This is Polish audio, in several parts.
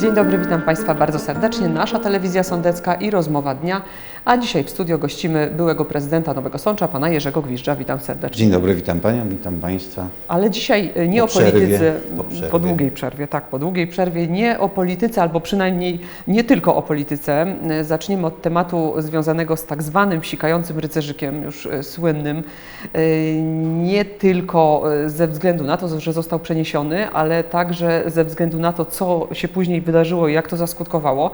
Dzień dobry, witam Państwa bardzo serdecznie. Nasza telewizja sądecka i rozmowa dnia. A dzisiaj w studio gościmy byłego prezydenta Nowego Sącza, pana Jerzego Gwizdża. Witam serdecznie. Dzień dobry, witam Panią, witam Państwa. Ale dzisiaj nie Po o polityce, przerwie, po przerwie. długiej przerwie, tak, po długiej przerwie, nie o polityce, albo przynajmniej nie tylko o polityce. Zaczniemy od tematu związanego z tak zwanym sikającym rycerzykiem, już y, słynnym. Y, Nie tylko y, ze względu na to, że został przeniesiony, ale także ze względu na to, co się później wydarzyło i jak to zaskutkowało.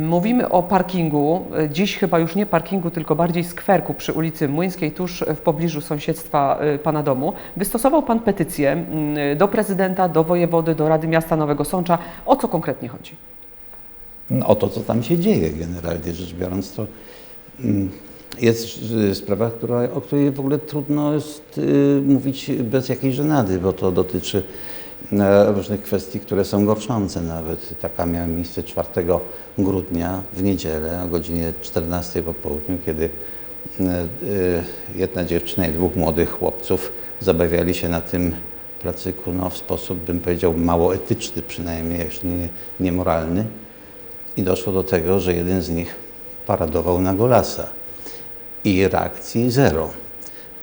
Mówimy o parkingu, dziś chyba już nie parkingu, tylko bardziej skwerku przy ulicy Młyńskiej, tuż w pobliżu sąsiedztwa y, Pana domu. Wystosował Pan petycję do prezydenta, do wojewody, do Rady Miasta Nowego Sącza. O co konkretnie chodzi? No, o to, co tam się dzieje generalnie rzecz biorąc, to jest y, sprawa, która, o której w ogóle trudno jest y, mówić bez jakiejś żenady, bo to dotyczy różnych kwestii, które są gorszące nawet. Taka miała miejsce 4 grudnia w niedzielę o godzinie 14 po południu, kiedy e, e, jedna dziewczyna i dwóch młodych chłopców zabawiali się na tym placyku no, w sposób, bym powiedział, mało etyczny przynajmniej, jeśli nie niemoralny. I doszło do tego, że jeden z nich paradował na golasa. I reakcji zero.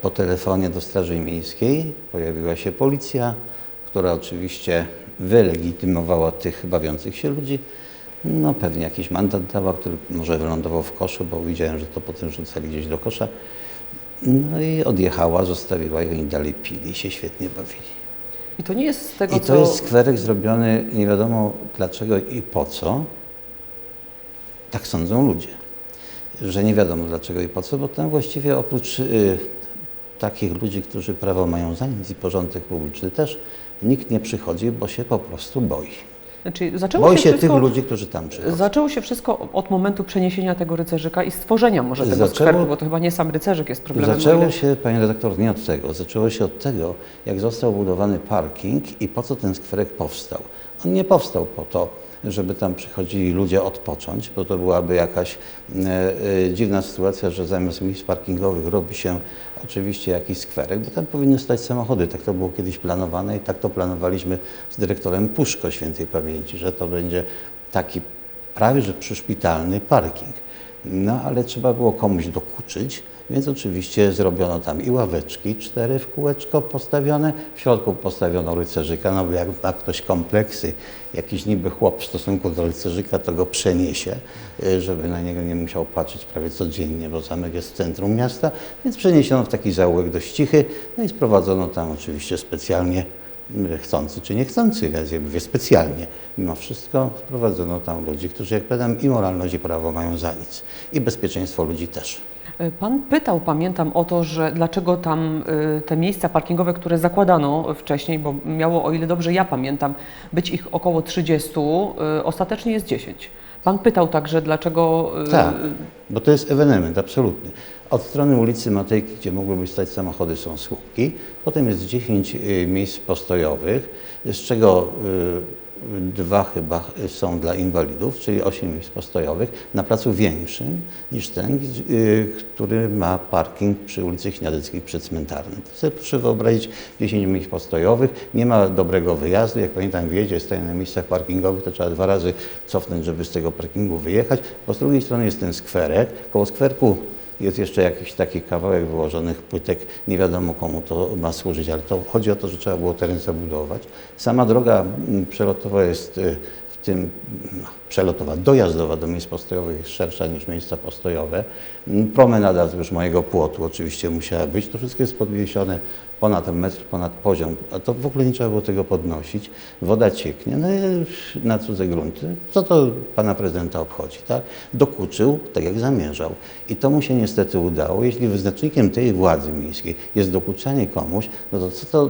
Po telefonie do Straży Miejskiej pojawiła się policja, która oczywiście wylegitymowała tych bawiących się ludzi. No pewnie jakiś mandat dała, który może wylądował w koszu, bo widziałem, że to potem rzucali gdzieś do kosza. No i odjechała, zostawiła i oni dalej pili i się świetnie bawili. I to nie jest z tego, I to co... jest skwerek zrobiony nie wiadomo dlaczego i po co. Tak sądzą ludzie. Że nie wiadomo dlaczego i po co, bo tam właściwie oprócz y, takich ludzi, którzy prawo mają za nic i porządek publiczny też, nikt nie przychodzi, bo się po prostu boi. Znaczy, Boi się wszystko... tych ludzi, którzy tam przychodzą. Zaczęło się wszystko od momentu przeniesienia tego rycerzyka i stworzenia może tego Zaczęło- skwerku, bo to chyba nie sam rycerzyk jest problemem. Zaczęło się, panie redaktor, nie od tego. Zaczęło się od tego, jak został budowany parking i po co ten skwerek powstał. On nie powstał po to, żeby tam przychodzili ludzie odpocząć, bo to byłaby jakaś e, e, dziwna sytuacja, że zamiast miejsc parkingowych robi się oczywiście jakiś skwerek, bo tam powinny stać samochody. Tak to było kiedyś planowane i tak to planowaliśmy z dyrektorem Puszko Świętej Pamięci, że to będzie taki prawie że przyszpitalny parking. No ale trzeba było komuś dokuczyć, więc oczywiście zrobiono tam i ławeczki, cztery w kółeczko postawione, w środku postawiono rycerzyka, no bo jak ma ktoś kompleksy, jakiś niby chłop w stosunku do rycerzyka, to go przeniesie, y, żeby na niego nie musiał patrzeć prawie codziennie, bo zamek jest w centrum miasta, więc przeniesiono w taki zaułek dość cichy, no i sprowadzono tam oczywiście specjalnie chcący czy niechcący, więc ja mówię specjalnie. Mimo wszystko wprowadzono tam ludzi, którzy, jak powiadam, i moralność i prawo mają za nic. I bezpieczeństwo ludzi też. Pan pytał, pamiętam, o to, że dlaczego tam y, te miejsca parkingowe, które zakładano wcześniej, bo miało, o ile dobrze ja pamiętam, być ich około 30, y, ostatecznie jest 10. Pan pytał także, dlaczego. Tak, bo to jest ewenement, absolutny. Od strony ulicy Matejki, gdzie mogłyby stać samochody, są słupki. Potem jest 10 y, miejsc postojowych, z czego y, dwa chyba są dla inwalidów, czyli 8 miejsc postojowych, na placu większym niż ten, y, który ma parking przy ulicy Śniadeckiej przed cmentarzem. To sobie proszę wyobrazić 10 miejsc postojowych, nie ma dobrego wyjazdu, jak pamiętam wjedzie, staje na miejscach parkingowych, to trzeba dwa razy cofnąć, żeby z tego parkingu wyjechać, bo z drugiej strony jest ten skwerek, koło skwerku jest jeszcze jakiś taki kawałek wyłożonych płytek, nie wiadomo komu to ma służyć, ale to chodzi o to, że trzeba było teren zabudować. Sama droga mm, przelotowa jest y, w tym, przelotowa, dojazdowa do miejsc postojowych jest szersza niż miejsca postojowe. Mm, Promenada wzdłuż mojego płotu oczywiście musiała być. To wszystko jest podniesione ponad metr, ponad poziom, a to w ogóle nie trzeba było tego podnosić. Woda cieknie no na cudze grunty. Co to pana prezydenta obchodzi, tak? Dokuczył, tak jak zamierzał. I to mu się niestety udało. Jeśli wyznacznikiem tej władzy miejskiej jest dokuczanie komuś, no to co to,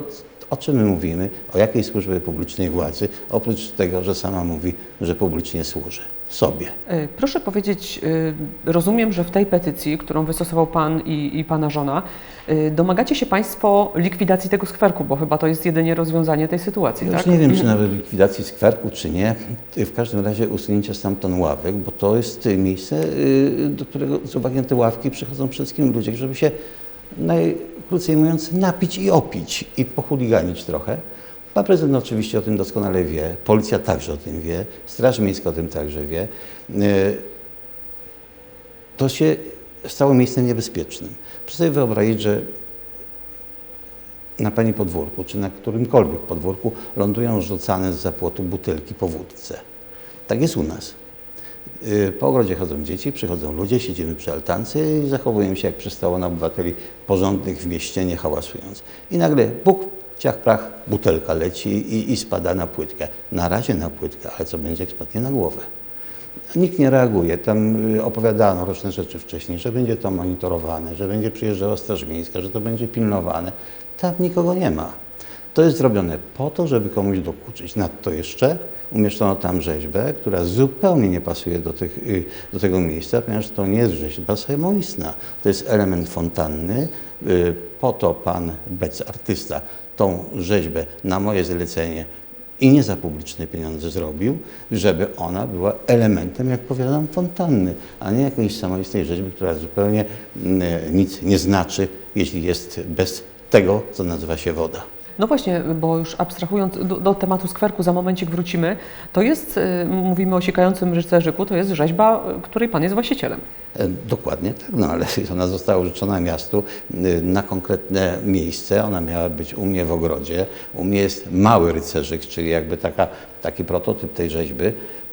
o czym my mówimy? O jakiej służbie publicznej władzy? Oprócz tego, że sama mówi, że publicznie służy sobie. Y, Proszę powiedzieć, y, rozumiem, że w tej petycji, którą wystosował Pan i, i Pana żona, y, domagacie się Państwo likwidacji tego skwerku, bo chyba to jest jedynie rozwiązanie tej sytuacji, Ja tak? już nie wiem, czy nawet likwidacji skwerku, czy nie. W każdym razie usunięcie stamtąd ławek, bo to jest miejsce, y, do którego z uwagi na te ławki przychodzą przede wszystkim ludzie, żeby się najkrócej mówiąc napić i opić i pochuliganić trochę. Pan prezydent oczywiście o tym doskonale wie, policja także o tym wie, Straż Miejska o tym także wie. Y, To się stało miejscem niebezpiecznym. Proszę sobie wyobrazić, że na Pani podwórku, czy na którymkolwiek podwórku lądują rzucane z zapłotu butelki po wódce. Tak jest u nas. Y, Po ogrodzie chodzą dzieci, przychodzą ludzie, siedzimy przy altance i zachowujemy się jak przystało na obywateli porządnych w mieście, nie hałasując. I nagle buk, ciach, prach, butelka leci i, i spada na płytkę. Na razie na płytkę, ale co będzie, jak spadnie na głowę? Nikt nie reaguje. Tam y, opowiadano różne rzeczy wcześniej, że będzie to monitorowane, że będzie przyjeżdżała Straż Miejska, że to będzie pilnowane. Tam nikogo nie ma. To jest zrobione po to, żeby komuś dokuczyć. Nadto jeszcze umieszczono tam rzeźbę, która zupełnie nie pasuje do, tych, y, do tego miejsca, ponieważ to nie jest rzeźba samoistna. To jest element fontanny. Y, Po to pan Bec, artysta, tą rzeźbę na moje zlecenie i nie za publiczne pieniądze zrobił, żeby ona była elementem, jak powiadam, fontanny, a nie jakiejś samoistnej rzeźby, która zupełnie mm, nic nie znaczy, jeśli jest bez tego, co nazywa się woda. No właśnie, bo już abstrahując do, do tematu skwerku, za momencik wrócimy, to jest, y, mówimy o sikającym rycerzyku, to jest rzeźba, y, której Pan jest właścicielem. E, Dokładnie tak, no ale ona została użyczona miastu y, na konkretne miejsce. Ona miała być u mnie w ogrodzie. U mnie jest mały rycerzyk, czyli jakby taka, taki prototyp tej rzeźby,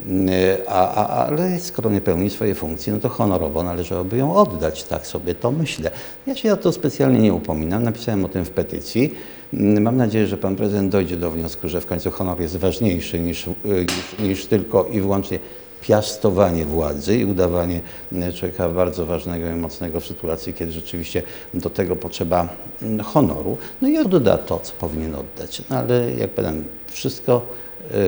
Y, a, a, ale skoro nie pełni swojej funkcji, no to honorowo należałoby ją oddać, tak sobie to myślę. Ja się o to specjalnie nie upominam, napisałem o tym w petycji. Mm, Mam nadzieję, że pan prezydent dojdzie do wniosku, że w końcu honor jest ważniejszy niż, niż, niż tylko i wyłącznie piastowanie władzy i udawanie e, człowieka bardzo ważnego i mocnego w sytuacji, kiedy rzeczywiście do tego potrzeba mm, honoru. No i odda to, co powinien oddać. No ale jak powiem, wszystko e, e,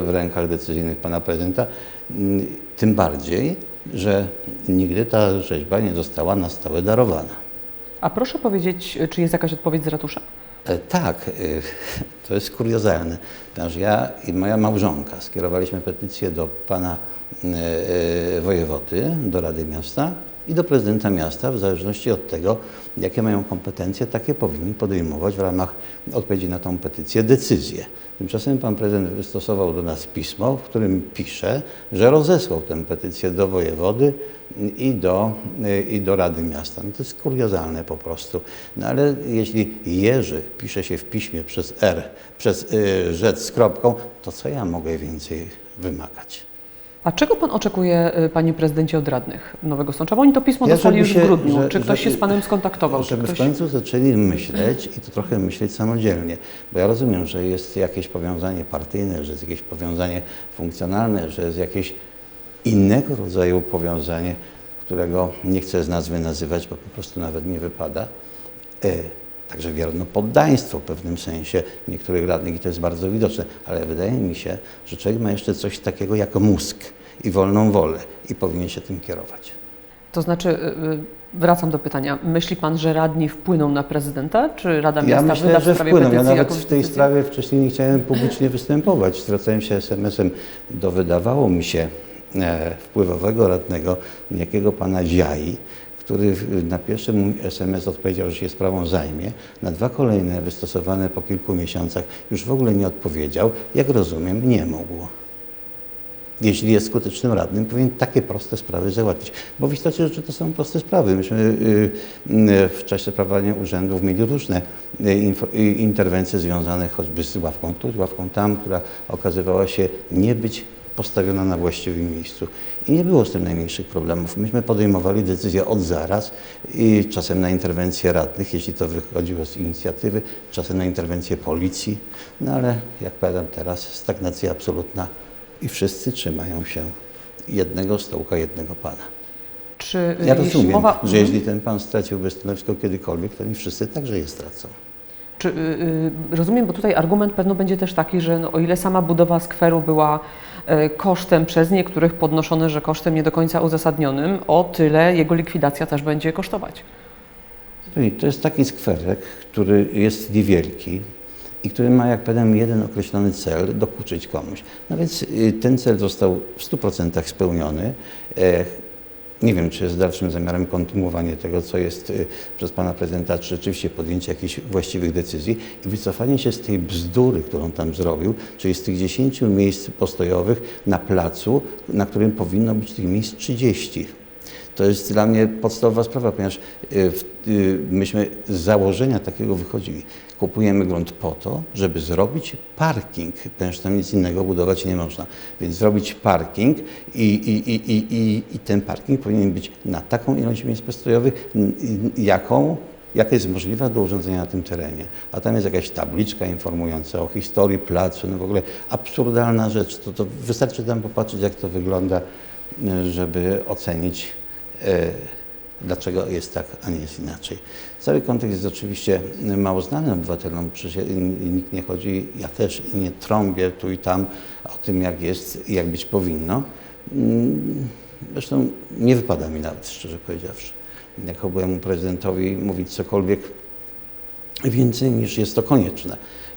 w rękach decyzyjnych pana prezydenta, Mm, tym bardziej, że nigdy ta rzeźba nie została na stałe darowana. A proszę powiedzieć, czy jest jakaś odpowiedź z ratusza? E, Tak, e, to jest kuriozalne, ponieważ ja i moja małżonka skierowaliśmy petycję do pana e, e, wojewody, do Rady Miasta i do prezydenta miasta, w zależności od tego, jakie mają kompetencje, takie powinni podejmować w ramach odpowiedzi na tą petycję decyzje. Tymczasem pan prezydent wystosował do nas pismo, w którym pisze, że rozesłał tę petycję do wojewody i do, i do Rady Miasta. No to jest kuriozalne po prostu. No ale jeśli Jerzy pisze się w piśmie przez R, przez y, rzecz z kropką, to co ja mogę więcej wymagać? A czego Pan oczekuje, y, Panie Prezydencie, od radnych Nowego Sącza? Bo oni to pismo Ja, dostali już w grudniu. że- czy ktoś że- się z Panem skontaktował? Żeby ktoś... w końcu zaczęli myśleć i to trochę myśleć samodzielnie. Bo ja rozumiem, że jest jakieś powiązanie partyjne, że jest jakieś powiązanie funkcjonalne, że jest jakieś innego rodzaju powiązanie, którego nie chcę z nazwy nazywać, bo po prostu nawet nie wypada. Także wierno poddaństwo w pewnym sensie niektórych radnych i to jest bardzo widoczne, ale wydaje mi się, że człowiek ma jeszcze coś takiego jak mózg i wolną wolę i powinien się tym kierować. To znaczy, y, y, wracam do pytania. Myśli Pan, że radni wpłyną na prezydenta? Czy Rada Ja Miasta myślę, wyda w że sprawie wpłyną. Ja nawet w tej decyzję? sprawie wcześniej nie chciałem publicznie występować. Zwracałem się SMS-em do, wydawało mi się, e, wpływowego radnego, niejakiego pana Ziai, który na pierwszy mój SMS odpowiedział, że się sprawą zajmie. Na dwa kolejne wystosowane po kilku miesiącach już w ogóle nie odpowiedział. Jak rozumiem, nie mógł. Jeśli jest skutecznym radnym, powinien takie proste sprawy załatwić. Bo w istocie rzeczy to są proste sprawy. Myśmy y, y, w czasie sprawowania urzędów mieli różne y, interwencje związane choćby z ławką tu, z ławką tam, która okazywała się nie być postawiona na właściwym miejscu. I nie było z tym najmniejszych problemów. Myśmy podejmowali decyzje od zaraz i czasem na interwencję radnych, jeśli to wychodziło z inicjatywy, czasem na interwencję policji. No ale jak powiadam teraz, stagnacja absolutna i wszyscy trzymają się jednego stołka, jednego pana. Czy y, Ja rozumiem, mowa... że jeśli ten pan straciłby stanowisko kiedykolwiek, to nie wszyscy także je stracą. Czy, y, y, rozumiem, bo tutaj argument pewno będzie też taki, że no, o ile sama budowa skweru była kosztem przez niektórych podnoszone, że kosztem nie do końca uzasadnionym, o tyle jego likwidacja też będzie kosztować. To jest taki skwerek, który jest niewielki i który ma, jak powiem, jeden określony cel, dokuczyć komuś. No więc y, ten cel został w 100% spełniony. Nie wiem, czy jest dalszym zamiarem kontynuowanie tego, co jest y, przez pana prezydenta, czy rzeczywiście podjęcie jakichś właściwych decyzji i wycofanie się z tej bzdury, którą tam zrobił, czyli z tych 10 miejsc postojowych na placu, na którym powinno być tych miejsc 30. To jest dla mnie podstawowa sprawa, ponieważ y, y, myśmy z założenia takiego wychodzili. Kupujemy grunt po to, żeby zrobić parking, ponieważ tam nic innego budować nie można. Więc zrobić parking i, i, i, i, i, ten parking powinien być na taką ilość miejsc postojowych, jaką jaka jest możliwa do urządzenia na tym terenie. A tam jest jakaś tabliczka informująca o historii placu, no w ogóle absurdalna rzecz. To, to wystarczy tam popatrzeć, jak to wygląda, y, żeby ocenić, dlaczego jest tak, a nie jest inaczej. Cały kontekst jest oczywiście mało znany obywatelom, przecież nikt nie chodzi, ja też nie trąbię tu i tam o tym, jak jest i jak być powinno. Mm, Zresztą nie wypada mi nawet, szczerze powiedziawszy, jako byłemu prezydentowi mówić cokolwiek więcej niż jest to konieczne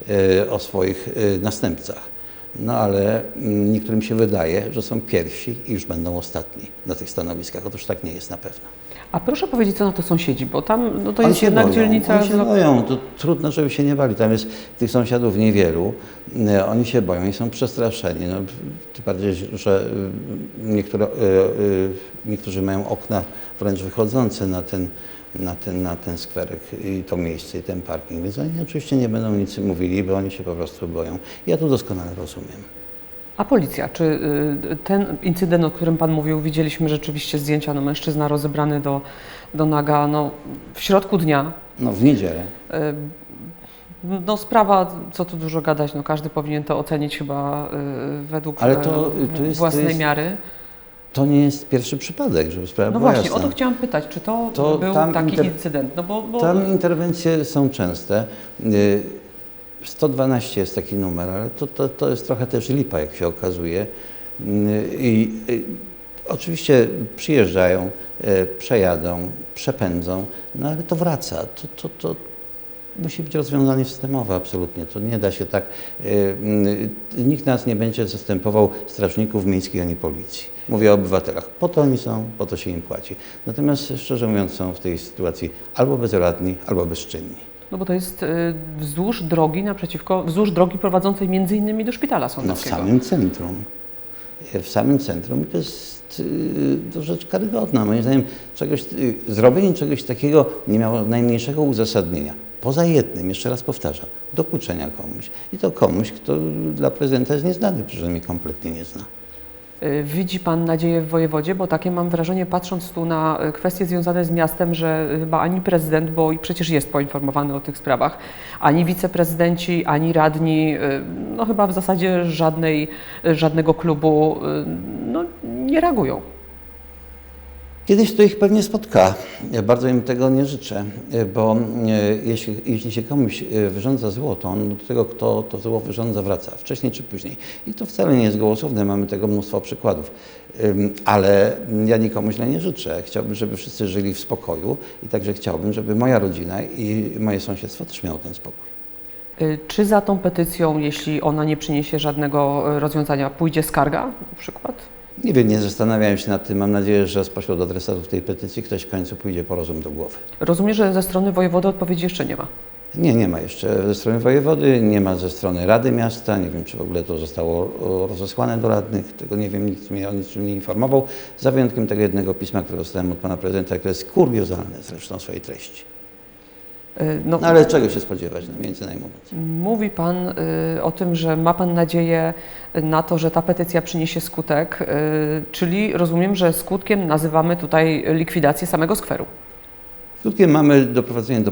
e, o swoich e, następcach. No ale mm, niektórym się wydaje, że są pierwsi i już będą ostatni na tych stanowiskach. Otóż tak nie jest na pewno. A proszę powiedzieć, co na to sąsiedzi, bo tam no to jest jednak boją, dzielnica... Oni się boją, to trudno, żeby się nie bali. Tam jest tych sąsiadów niewielu. E, Oni się boją i są przestraszeni. No, tym bardziej, że e, niektóre, e, niektórzy mają okna wręcz wychodzące na ten, na, ten, na ten skwerek i to miejsce i ten parking. Więc oni oczywiście nie będą nic mówili, bo oni się po prostu boją. Ja to doskonale rozumiem. A policja, czy y, ten incydent, o którym Pan mówił, widzieliśmy rzeczywiście zdjęcia, no mężczyzna rozebrany do, do naga, no w środku dnia, No w niedzielę. y, no sprawa, co tu dużo gadać, no każdy powinien to ocenić chyba y, według Ale to- to jest- własnej to jest- miary. To nie jest pierwszy przypadek, żeby sprawa No była właśnie, jasna. o to chciałam pytać, czy to, To był taki incydent? No bo, bo Tam interwencje są częste. Y, 112 jest taki numer, ale to, to, to jest trochę też lipa, jak się okazuje. I y, oczywiście przyjeżdżają, y, przejadą, przepędzą, no ale to wraca. To, to, to musi być rozwiązanie systemowe absolutnie. To nie da się tak. y, Nikt nas nie będzie zastępował strażników miejskich ani policji. Mówię o obywatelach. Po to oni są, po to się im płaci. Natomiast szczerze mówiąc są w tej sytuacji albo bezradni, albo bezczynni. No bo to jest y, wzdłuż drogi naprzeciwko, wzdłuż drogi prowadzącej między innymi do szpitala No w sądowskiego. samym centrum. E, W samym centrum i to jest y, to rzecz karygodna. Moim zdaniem czegoś, y, zrobienie czegoś takiego nie miało najmniejszego uzasadnienia. Poza jednym, jeszcze raz powtarzam, dokuczenia komuś. I to komuś, kto dla prezydenta jest nieznany, mnie kompletnie nie zna. Y, Widzi Pan nadzieję w wojewodzie? Bo takie mam wrażenie, patrząc tu na y, kwestie związane z miastem, że chyba ani prezydent, bo i przecież jest poinformowany o tych sprawach, ani wiceprezydenci, ani radni, y, no chyba w zasadzie żadnej, y, żadnego klubu y, no, nie reagują. Kiedyś to ich pewnie spotka. Bardzo im tego nie życzę, e, bo e, jeśli, jeśli się komuś e, wyrządza zło, to on do tego, kto to zło wyrządza, wraca wcześniej czy później. I to wcale nie jest gołosłowne, mamy tego mnóstwo przykładów. Ale ja nikomu źle nie życzę. Chciałbym, żeby wszyscy żyli w spokoju i także chciałbym, żeby moja rodzina i moje sąsiedztwo też miało ten spokój. Y, Czy za tą petycją, jeśli ona nie przyniesie żadnego rozwiązania, pójdzie skarga na przykład? Nie wiem, nie zastanawiałem się nad tym. Mam nadzieję, że spośród adresatów tej petycji ktoś w końcu pójdzie po rozum do głowy. Rozumiem, że ze strony wojewody odpowiedzi jeszcze nie ma. Nie, nie ma jeszcze ze strony wojewody, nie ma ze strony Rady Miasta, nie wiem czy w ogóle to zostało rozesłane do radnych, tego nie wiem, nikt mnie o niczym nie informował, za wyjątkiem tego jednego pisma, które dostałem od pana prezydenta, które jest kuriozalne zresztą w swojej treści. Y, No, No ale czego się spodziewać, no, między mówiąc. Mówi Pan y, o tym, że ma Pan nadzieję na to, że ta petycja przyniesie skutek, y, czyli rozumiem, że skutkiem nazywamy tutaj likwidację samego skweru. Skutkiem mamy doprowadzenie do,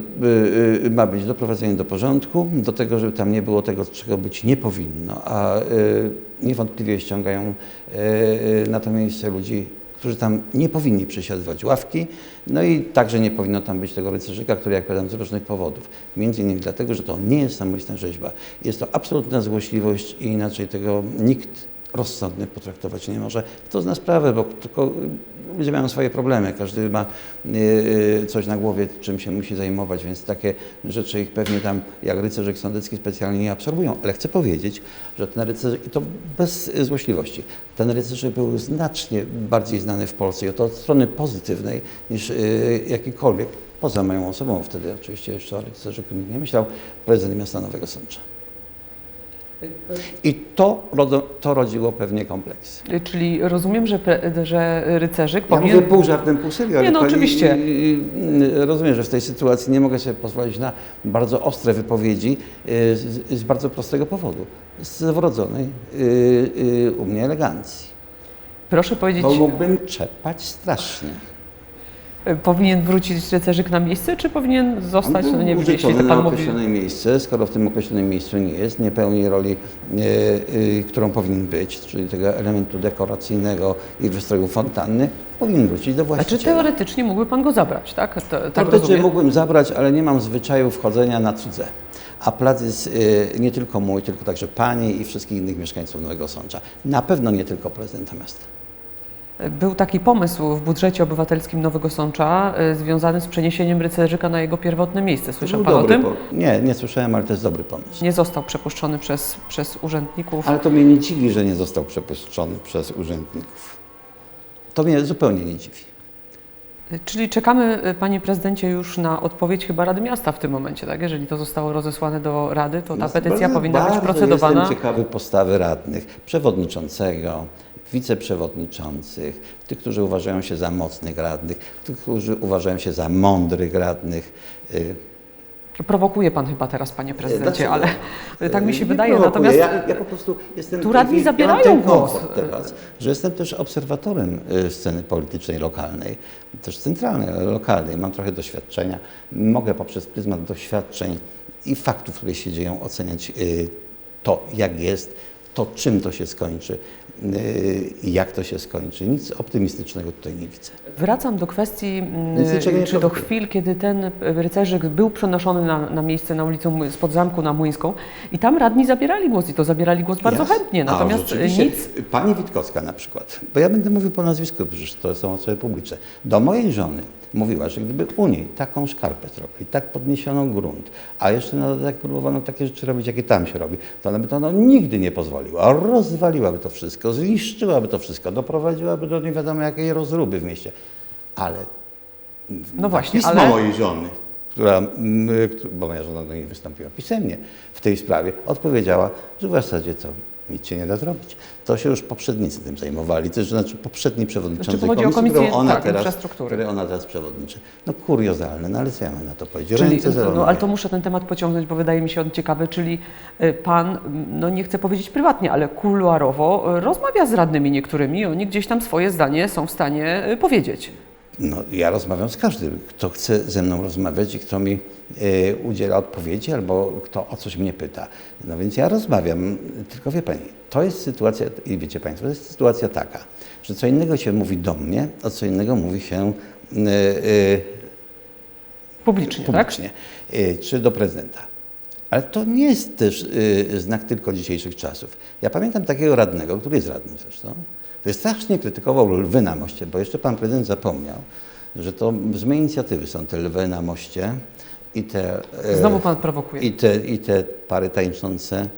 y, ma być doprowadzenie do porządku, do tego, żeby tam nie było tego, czego być nie powinno, a niewątpliwie ściągają na to miejsce ludzi, którzy tam nie powinni przesiadywać ławki, no i także nie powinno tam być tego rycerzyka, który, jak powiadam, z różnych powodów. Między innymi dlatego, że to nie jest samoistna rzeźba. Jest to absolutna złośliwość i inaczej tego nikt rozsądny potraktować nie może. Kto zna sprawę, bo tylko ludzie mają swoje problemy, każdy ma y, coś na głowie, czym się musi zajmować, więc takie rzeczy ich pewnie tam, jak rycerzyk sądecki, specjalnie nie absorbują. Ale chcę powiedzieć, że ten rycerzyk, i to bez złośliwości, ten rycerzyk był znacznie bardziej znany w Polsce i to od strony pozytywnej niż y, jakikolwiek, poza moją osobą wtedy oczywiście jeszcze o rycerzyku nie myślał, prezydent miasta Nowego Sącza. I to, to rodziło pewnie kompleksy. Czyli rozumiem, że, że rycerzyk Ja powinien... mówię pół żartem, pół serio, Nie, no oczywiście. y, y, Rozumiem, że w tej sytuacji nie mogę sobie pozwolić na bardzo ostre wypowiedzi y, z, z bardzo prostego powodu. Z wrodzonej y, y, u mnie elegancji. Proszę powiedzieć, Bo mógłbym czepać strasznie. Powinien wrócić rycerzyk na miejsce, czy powinien zostać, no nie wiem, jeśli to na pan mówi... określone miejsce, skoro w tym określonym miejscu nie jest, nie pełni roli, e, e, którą powinien być, czyli tego elementu dekoracyjnego i wystroju fontanny, powinien wrócić do Znaczy właściciela. teoretycznie mógłby pan go zabrać, tak? To, tak Teoretycznie mógłbym zabrać, ale nie mam zwyczaju wchodzenia na cudze. A plac jest e, nie tylko mój, tylko także pani i wszystkich innych mieszkańców Nowego Sącza. Na pewno nie tylko prezydenta miasta. Był taki pomysł w budżecie obywatelskim Nowego Sącza y, związany z przeniesieniem rycerzyka na jego pierwotne miejsce. Słyszał Był pan o dobry tym? po- Nie, nie słyszałem, ale to jest dobry pomysł. Nie został przepuszczony przez, przez urzędników. Ale to mnie nie dziwi, że nie został przepuszczony przez urzędników. To mnie zupełnie nie dziwi. Y, Czyli czekamy, y, panie prezydencie, już na odpowiedź chyba Rady Miasta w tym momencie, tak? Jeżeli to zostało rozesłane do Rady, to ta Jest petycja bardzo- powinna być bardzo procedowana. Jestem ciekawy postawy radnych, przewodniczącego, wiceprzewodniczących, tych, którzy uważają się za mocnych radnych, tych, którzy uważają się za mądrych radnych. Y, Prowokuje pan chyba teraz, panie prezydencie, Dlaczego? ale y, tak mi się Nie wydaje. prowokuję. Natomiast Ja, ja po prostu jestem... tu radni zabierają głos. Teraz, że jestem też obserwatorem y, sceny politycznej lokalnej, też centralnej, ale lokalnej. Mam trochę doświadczenia. Mogę poprzez pryzmat doświadczeń i faktów, które się dzieją, oceniać to, jak jest, to czym to się skończy jak to się skończy. Nic optymistycznego tutaj nie widzę. Wracam do kwestii, mm, czy do chwil, kiedy ten rycerzyk był przenoszony na, na miejsce na ulicę spod zamku na Młyńską i tam radni zabierali głos i to zabierali głos bardzo Jasne. chętnie. A, Natomiast rzeczywiście. nic, Pani Witkowska na przykład, bo ja będę mówił po nazwisku, przecież to są osoby publiczne, do mojej żony mówiła, że gdyby u niej taką szkarpę zrobili, tak podniesiono grunt, a jeszcze na dodatek próbowano takie rzeczy robić, jakie tam się robi, to ona by to no, nigdy nie pozwoliła. Rozwaliłaby to wszystko, zniszczyłaby to wszystko, doprowadziłaby do nie wiadomo jakiej rozruby w mieście. Ale No właśnie, pismo ale- mojej żony, która, któ- bo moja żona do niej wystąpiła pisemnie w tej sprawie, odpowiedziała, że w zasadzie to nic się nie da zrobić. To się już poprzednicy tym zajmowali, to znaczy poprzedni przewodniczący Znaczy, komisji, Komisję, którą ona tak, teraz, której ona teraz przewodniczy. No kuriozalne, no ale co ja mam na to powiedzieć? czyli, no, ale to muszę ten temat pociągnąć, bo wydaje mi się on ciekawy, czyli y, pan, no nie chcę powiedzieć prywatnie, ale kuluarowo y, rozmawia z radnymi niektórymi i oni gdzieś tam swoje zdanie są w stanie y, powiedzieć. No, ja rozmawiam z każdym, kto chce ze mną rozmawiać i kto mi e, udziela odpowiedzi albo kto o coś mnie pyta. No więc ja rozmawiam, tylko wie Pani, to jest sytuacja, i wiecie Państwo, to jest sytuacja taka, że co innego się mówi do mnie, a co innego mówi się e, e, Publicznie, tak? publicznie, e, czy do prezydenta. Ale to nie jest też e, znak tylko dzisiejszych czasów. Ja pamiętam takiego radnego, który jest radnym zresztą, który strasznie krytykował lwy na moście, bo jeszcze pan prezydent zapomniał, że to z mojej inicjatywy są te lwy na moście i te, e, Znowu pan prowokuje. i te, i te pary tańczące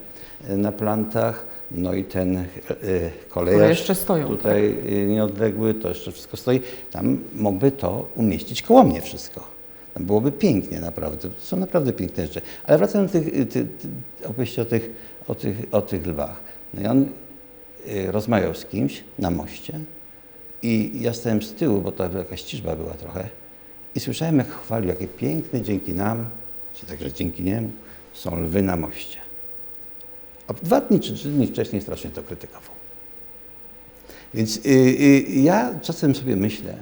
e, na plantach, no i ten e, kolejarz Które jeszcze stoją, tak? tutaj e, nieodległy, to jeszcze wszystko stoi. Tam mógłby to umieścić koło mnie wszystko. Tam byłoby pięknie naprawdę. To są naprawdę piękne rzeczy. Ale wracając do tych, ty, ty, opowieści o tych, o, tych, o tych lwach. No i on y, rozmawiał z kimś na moście i ja stałem z tyłu, bo to jakaś ciżba była trochę i słyszałem, jak chwalił, jakie piękne dzięki nam, czy także dzięki niemu, są lwy na moście. A dwa dni czy trzy dni wcześniej strasznie to krytykował. Więc y, y, ja czasem sobie myślę,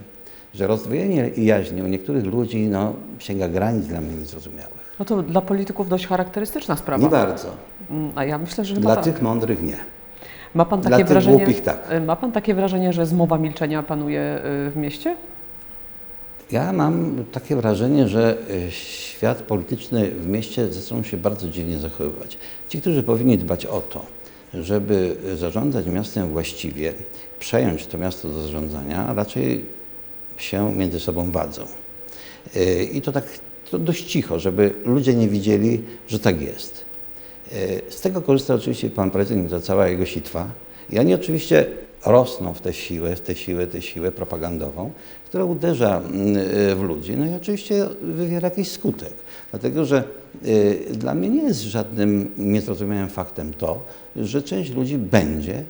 że rozdwojenie jaźni u niektórych ludzi no, sięga granic dla mnie niezrozumiałych. No to dla polityków dość charakterystyczna sprawa. Nie bardzo. Mm, A ja myślę, że Dla tak. tych mądrych nie. Ma pan takie wrażenie, głupich tak. y, Ma pan takie wrażenie, że zmowa milczenia panuje y, w mieście? Ja mam takie wrażenie, że y, świat polityczny w mieście zaczął się bardzo dziwnie zachowywać. Ci, którzy powinni dbać o to, żeby zarządzać miastem właściwie, przejąć to miasto do zarządzania, raczej się między sobą wadzą. I to tak to dość cicho, żeby ludzie nie widzieli, że tak jest. Yy, Z tego korzysta oczywiście pan prezydent, to cała jego sitwa. I oni oczywiście rosną w tę siłę, w tę siłę, tę siłę propagandową, która uderza mm, w ludzi. No i oczywiście wywiera jakiś skutek. Dlatego, że y, dla mnie nie jest żadnym niezrozumiałym faktem to, że część ludzi będzie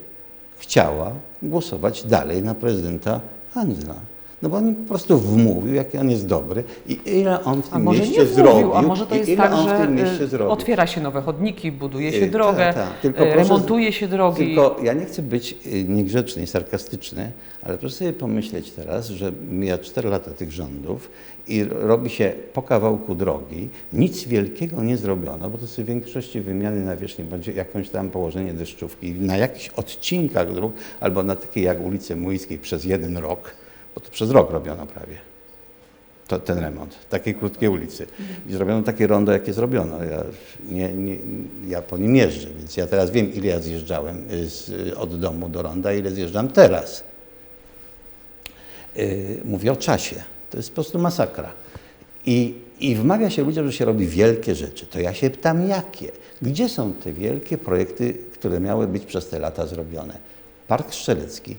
chciała głosować dalej na prezydenta Handzla. No bo on po prostu wmówił, jaki on jest dobry i ile on w tym mieście nie zrobił. a może to jest ile tak, on w że tym mieście y, zrobił. otwiera się nowe chodniki, buduje Y, się drogę, tak, tak. Tylko y, remontuje się drogi. Tylko ja nie chcę być niegrzeczny i sarkastyczny, ale proszę sobie pomyśleć teraz, że mija 4 lata tych rządów i robi się po kawałku drogi, nic wielkiego nie zrobiono, bo to są w większości wymiany nawierzchni, bądź jakąś tam położenie deszczówki na jakichś odcinkach dróg, albo na takiej jak ulicy Młyńskiej przez jeden rok, bo to przez rok robiono prawie to, ten remont, takiej krótkiej ulicy. I zrobiono takie rondo, jakie zrobiono. Ja, nie, nie, ja po nim jeżdżę, więc ja teraz wiem, ile ja zjeżdżałem y, z, od domu do ronda, ile zjeżdżam teraz. Yy, mówię o czasie. To jest po prostu masakra. I, I wmawia się ludziom, że się robi wielkie rzeczy. To ja się pytam, jakie? Gdzie są te wielkie projekty, które miały być przez te lata zrobione? Park Strzelecki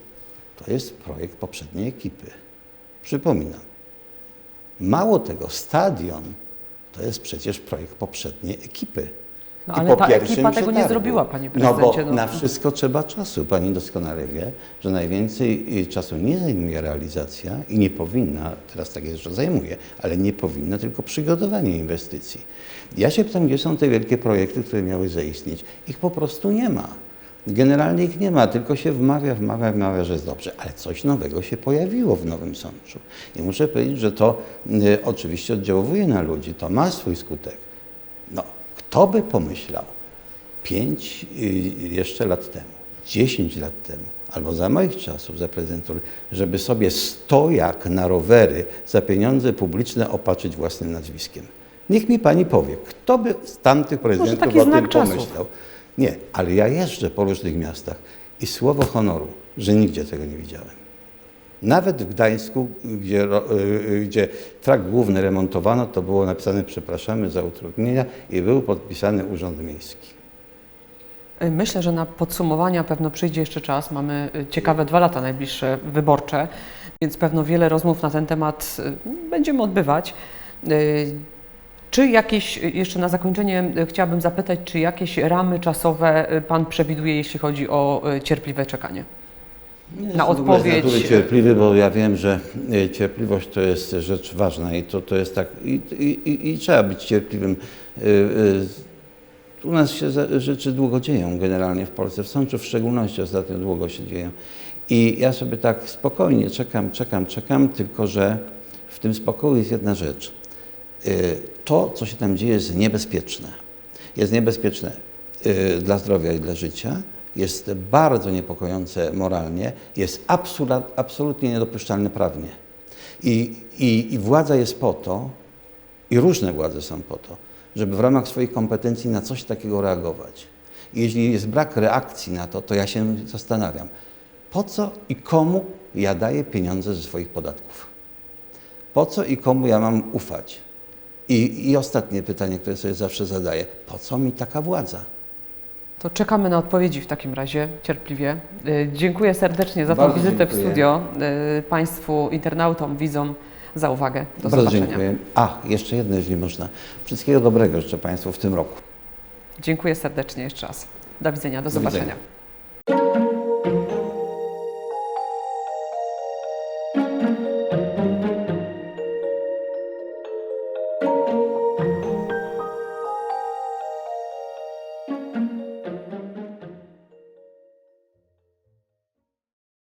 to jest projekt poprzedniej ekipy. Przypominam. Mało tego, stadion to jest przecież projekt poprzedniej ekipy. No, I ale po ta ekipa tego nie zrobiła, panie No bo prezydencie. na wszystko trzeba czasu. Pani doskonale wie, że najwięcej y, czasu nie zajmuje realizacja i nie powinna, teraz tak jest, że zajmuje, ale nie powinna tylko przygotowanie inwestycji. Ja się pytam, gdzie są te wielkie projekty, które miały zaistnieć. Ich po prostu nie ma. Generalnie ich nie ma, tylko się wmawia, wmawia, wmawia, że jest dobrze, ale coś nowego się pojawiło w Nowym Sączu. I muszę powiedzieć, że to y, oczywiście oddziałuje na ludzi, to ma swój skutek. No, kto by pomyślał pięć y, jeszcze lat temu, 10 lat temu, albo za moich czasów, za prezydentury, żeby sobie stojak na rowery za pieniądze publiczne opatrzyć własnym nazwiskiem. Niech mi pani powie, kto by z tamtych prezydentów o tym czasów. Nie, ale ja jeżdżę po różnych miastach i słowo honoru, że nigdzie tego nie widziałem. Nawet w Gdańsku, gdzie, ro- y, gdzie trak główny remontowano, to było napisane przepraszamy za utrudnienia i był podpisany Urząd Miejski. Y, Myślę, że na podsumowania pewno przyjdzie jeszcze czas. Mamy y, ciekawe dwa lata najbliższe wyborcze, więc pewno wiele rozmów na ten temat y, będziemy odbywać. Czy jakieś, y, jeszcze na zakończenie y, chciałabym zapytać, czy jakieś ramy czasowe y, Pan przewiduje, jeśli chodzi o cierpliwe czekanie? Nie Na jestem odpowiedź- natury cierpliwy, bo ja wiem, że cierpliwość to jest rzecz ważna i to, to jest tak, i, i, i, trzeba być cierpliwym. U nas się rzeczy długo dzieją generalnie w Polsce, w Sączu w szczególności ostatnio długo się dzieją. I ja sobie tak spokojnie czekam, czekam, czekam, tylko że w tym spokoju jest jedna rzecz. Y, To, co się tam dzieje, jest niebezpieczne. Jest niebezpieczne y, dla zdrowia i dla życia, jest bardzo niepokojące moralnie, jest absolutnie niedopuszczalne prawnie. I, i, I władza jest po to, i różne władze są po to, żeby w ramach swoich kompetencji na coś takiego reagować. I jeśli jest brak reakcji na to, to ja się zastanawiam, po co i komu ja daję pieniądze ze swoich podatków? Po co i komu ja mam ufać? I, I ostatnie pytanie, które sobie zawsze zadaję, po co mi taka władza? To czekamy na odpowiedzi w takim razie cierpliwie. Y, Dziękuję serdecznie za tę Bardzo wizytę w dziękuję. studio. y, Państwu internautom, widzom za uwagę. Do Bardzo zobaczenia. dziękuję. A, jeszcze jedno, jeśli można. Wszystkiego dobrego życzę Państwu w tym roku. Dziękuję serdecznie jeszcze raz. Do widzenia, do Do widzenia. zobaczenia.